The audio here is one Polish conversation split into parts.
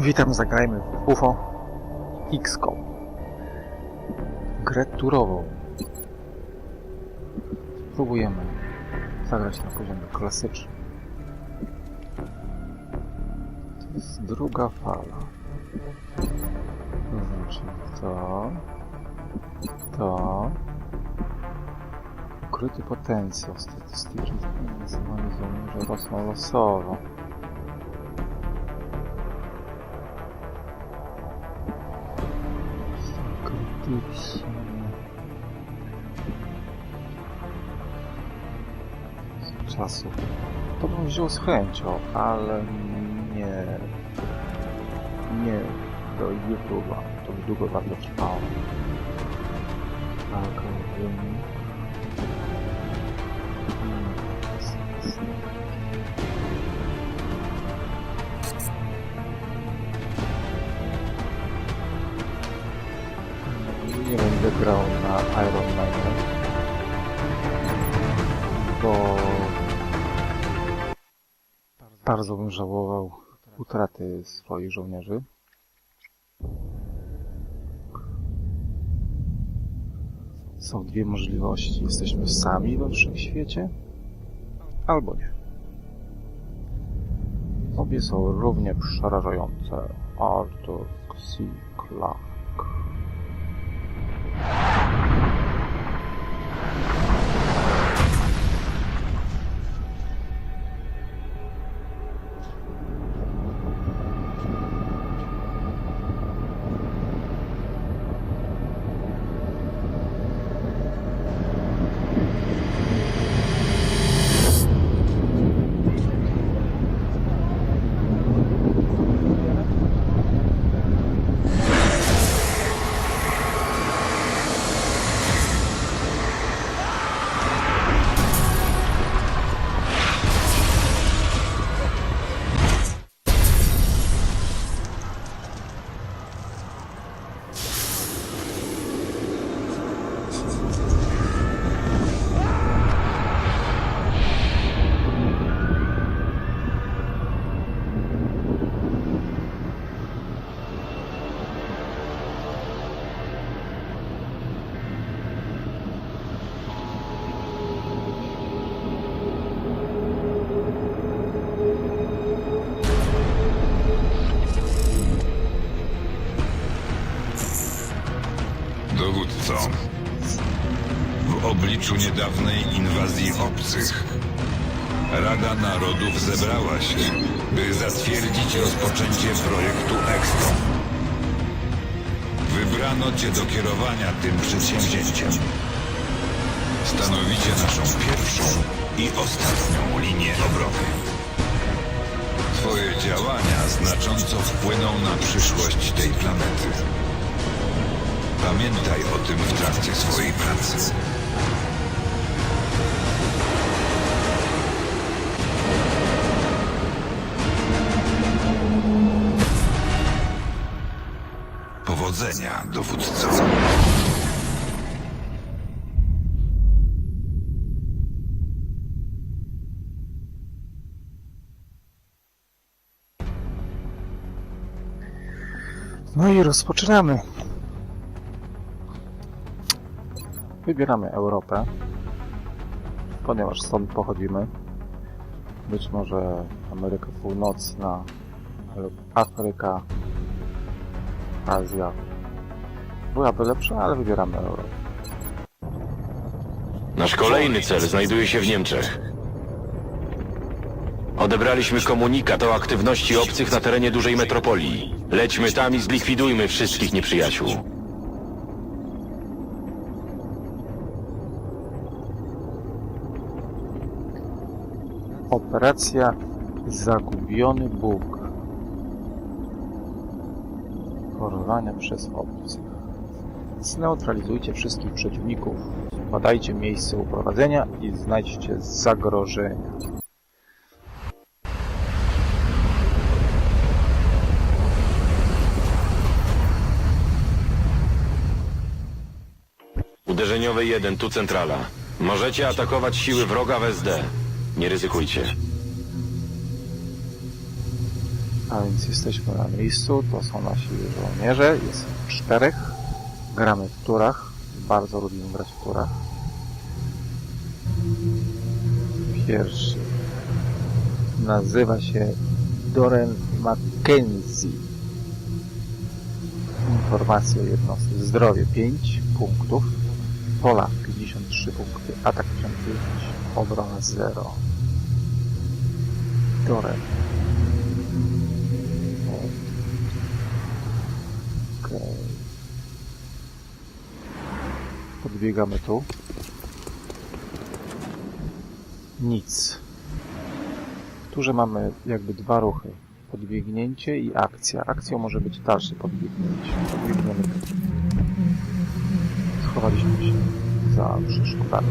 Witam, zagrajmy w UFO XCOM. Grę turową. Spróbujemy zagrać na poziomie klasycznym. To jest druga fala. To znaczy to, to, ukryty potencjał, statystyki zdefiniowane żołnierze rosną losowo. Krytycznie. Z czasu. To bym wziął z chęcią, ale nie. Nie do YouTube'a. To by długo bardzo trwało. Tak, wynik. Hmm, grał na Iron Manie, bo bardzo bym żałował utraty swoich żołnierzy. Są dwie możliwości. Jesteśmy sami we wszechświecie, albo nie. Obie są równie przerażające. Arthur C. Clarke. W obliczu niedawnej inwazji obcych, Rada Narodów zebrała się, by zatwierdzić rozpoczęcie projektu EXCO. Wybrano Cię do kierowania tym przedsięwzięciem. Stanowicie naszą pierwszą i ostatnią linię obrony. Twoje działania znacząco wpłyną na przyszłość tej planety. Pamiętaj o tym w trakcie swojej pracy. Powodzenia, dowódco. No i rozpoczynamy. Wybieramy Europę, ponieważ stąd pochodzimy. Być może Ameryka Północna lub Afryka, Azja. Byłaby lepsza, ale wybieramy Europę. Nasz kolejny cel znajduje się w Niemczech. Odebraliśmy komunikat o aktywności obcych na terenie dużej metropolii. Lećmy tam i zlikwidujmy wszystkich nieprzyjaciół. Operacja Zagubiony Bóg. Porwania przez obcych. Zneutralizujcie wszystkich przeciwników. Badajcie miejsce uprowadzenia i znajdźcie zagrożenia. Uderzeniowy 1, tu centrala. Możecie atakować siły wroga w SD. Nie ryzykujcie. A więc jesteśmy na miejscu, to są nasi żołnierze, jest czterech. Gramy w turach, bardzo lubimy grać w turach. Pierwszy nazywa się Doren Mackenzie. Informacje o jednostce. Zdrowie 5 punktów, pola 53 punkty, atak 55, obrona 0. Doren. Podbiegamy tu. Nic. Tu, że mamy jakby dwa ruchy. Podbiegnięcie i akcja. Akcją może być dalsze podbiegnięcie. Podbiegniemy tu. Schowaliśmy się za przeszkodami.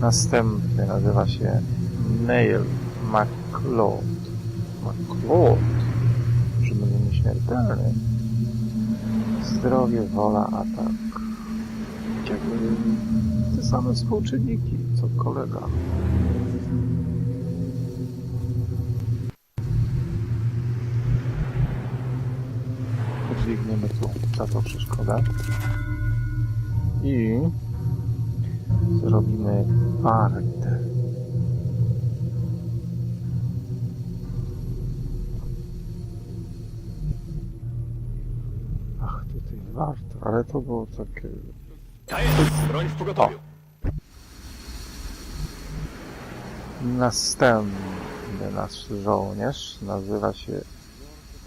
Następny nazywa się Neil McLeod. McLeod? Będzie nieśmiertelny. Zdrowie, wola, atak. Te same współczynniki, co kolega. Podbiegniemy tu za tą przeszkodę. I zrobimy partę. Ach, tutaj warto, ale to było takie... Broń w pogotowiu. Następny nasz żołnierz nazywa się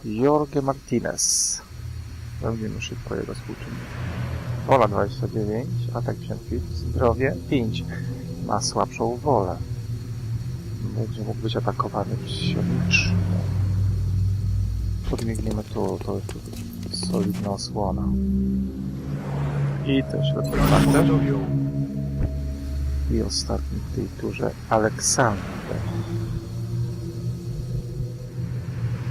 Jorge Martinez. Sprawdzimy szybko jego współczynnik. Wola 29, atak 55, zdrowie 5. Ma słabszą wolę. Będzie mógł być atakowany psionicznie. Podbiegniemy tu, to jest solidna osłona. I środek partner. I ostatni w tej turze Aleksander.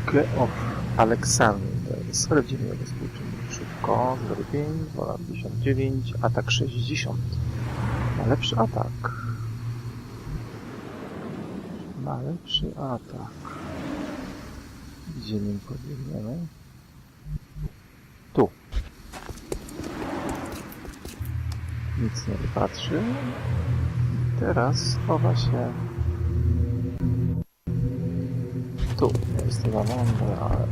Geoff Aleksander. Sprawdzimy jego współczynnik szybko. 05, wola 59, atak 60. Ma lepszy atak. Ma lepszy atak. Gdzie nim podbiegniemy? Tu. Nic nie wypatrzy. Teraz chowa się tu. Jest to za mądre, ale.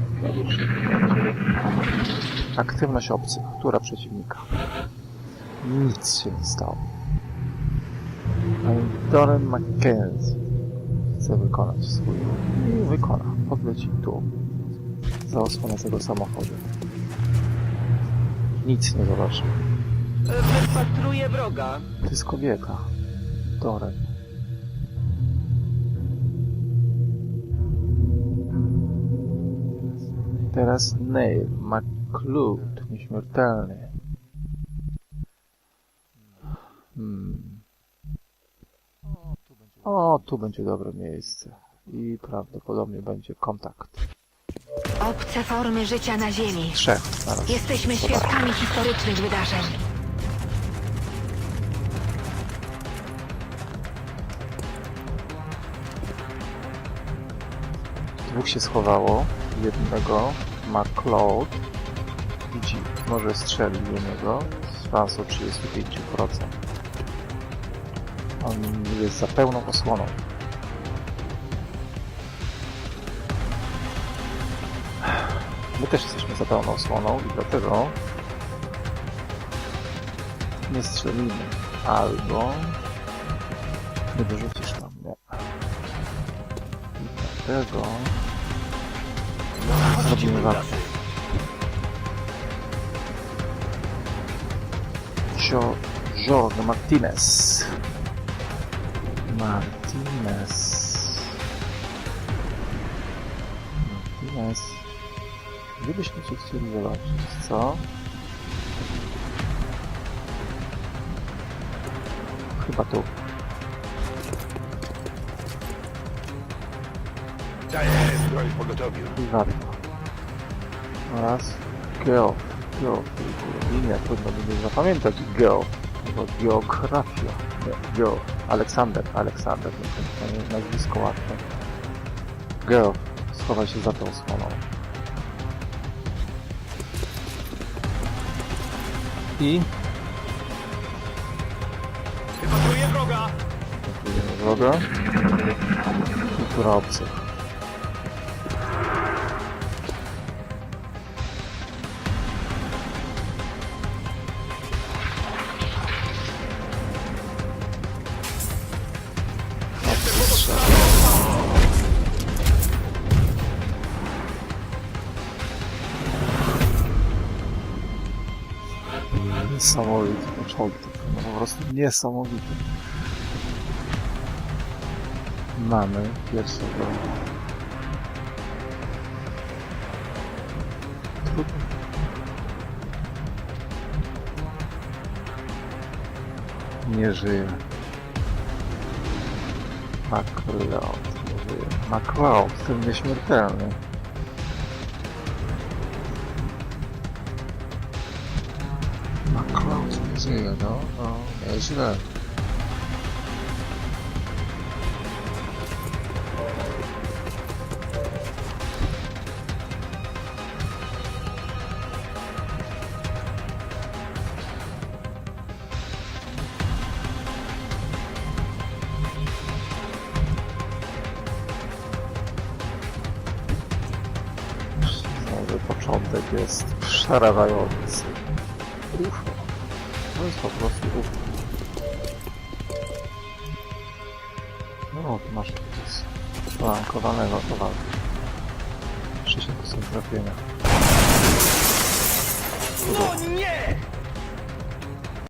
Aktywność obcych. Która przeciwnika? Nic się nie stało. Doran Mackenzie chce wykonać swój. I wykona. Podleci tu. Za osłonę tego samochodu. Nic nie zobaczy. Wypatruję wroga. To jest kobieta. Doren. Teraz Neil McClude, nieśmiertelny. Hmm. O, tu będzie dobre miejsce. I prawdopodobnie będzie kontakt. Obce formy życia na Ziemi. Trzech na razie. Jesteśmy świadkami historycznych wydarzeń. Dwóch się schowało. Jednego ma Cloud. Widzi, może strzelić do niego z szansą 35%. On jest za pełną osłoną. My też jesteśmy za pełną osłoną i dlatego nie strzelimy. Albo nie dorzucisz nam, nie. I dlatego zrobimy. Jo Jorge Martinez. Martinez. Martinez. Gdzie byśmy cię chcieli zobaczyć, co? Chyba tu. Daję broń w pogotowiu. I warto. Oraz Geo. Geo. Linia trudno będzie zapamiętać. Geo. Bo geografia. Nie, Geo. Aleksander. Aleksander. To jest nazwisko łatwe. Geo. schować się za tą osłoną. I... Wypatruję wroga! Atakujemy wroga. Kultura obcych. Niesamowity początek. No po prostu niesamowity. Mamy pierwszego. Trudno. Nie żyje. MacLeod nie żyje. MacLeod, ten nieśmiertelny. MacLeod nie żyje, no, no, nieźle. Początek jest przerażający. UFO. To jest po prostu UFO. No, tu masz jakiegoś flankowanego towaru. 60% trafienia. No nie!